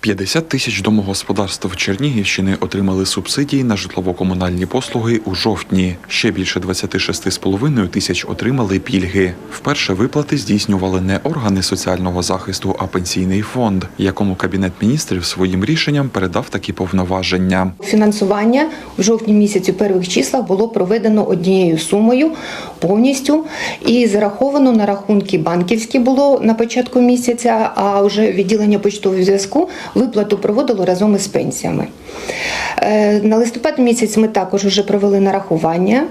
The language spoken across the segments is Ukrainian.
50 тисяч домогосподарств Чернігівщини отримали субсидії на житлово-комунальні послуги у жовтні. Ще більше 26,5 тисяч отримали пільги. Вперше виплати здійснювали не органи соціального захисту, а пенсійний фонд, якому кабінет міністрів своїм рішенням передав такі повноваження. Фінансування в жовтні місяці перших числах було проведено однією сумою повністю і зараховано на рахунки банківські було на початку місяця, а вже відділення почтового зв'язку виплату проводило разом із пенсіями. Е, На листопад місяць ми також вже провели нарахування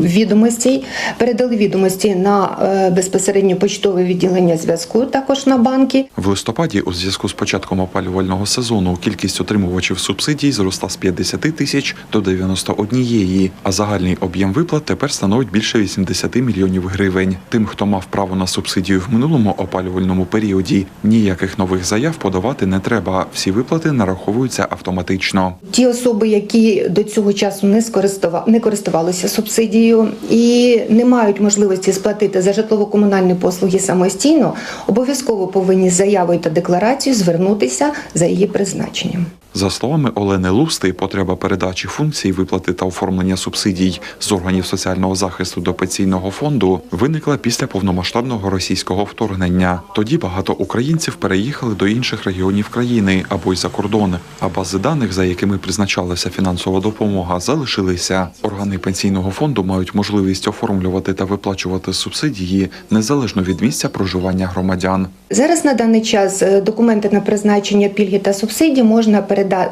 відомостей, передали відомості на е, безпосередньо почтове відділення зв'язку, також на банки. В листопаді, у зв'язку з початком опалювального сезону, кількість отримувачів субсидій зросла з 50 тисяч до 91, а загальний об'єм виплат тепер становить більше 80 мільйонів гривень. Тим, хто мав право на субсидію в минулому опалювальному періоді, ніяких нових заяв подавати не треба. Всі виплати нараховуються автоматично. Ті особи, які до цього часу не скористува... не користувалися субсидією і не мають можливості сплатити за житлово-комунальні послуги самостійно, обов'язково повинні з заявою та декларацією звернутися за її призначенням. За словами Олени Лусти, потреба передачі функцій виплати та оформлення субсидій з органів соціального захисту до пенсійного фонду виникла після повномасштабного російського вторгнення. Тоді багато українців переїхали до інших регіонів країни або й за кордон. А бази даних, за якими призначалася фінансова допомога, залишилися. Органи пенсійного фонду мають можливість оформлювати та виплачувати субсидії незалежно від місця проживання громадян. Зараз на даний час е, документи на призначення пільги та субсидій можна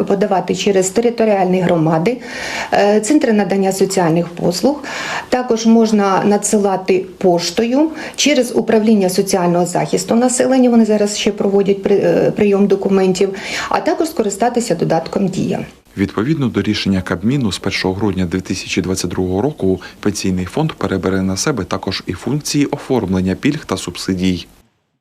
подавати через територіальні громади, е, центри надання соціальних послуг. Також можна надсилати поштою через управління соціального захисту населення. Вони зараз ще проводять е, прийом документів, а також скористатися додатком Дія. Відповідно до рішення Кабміну з 1 грудня 2022 року пенсійний фонд перебере на себе також і функції оформлення пільг та субсидій.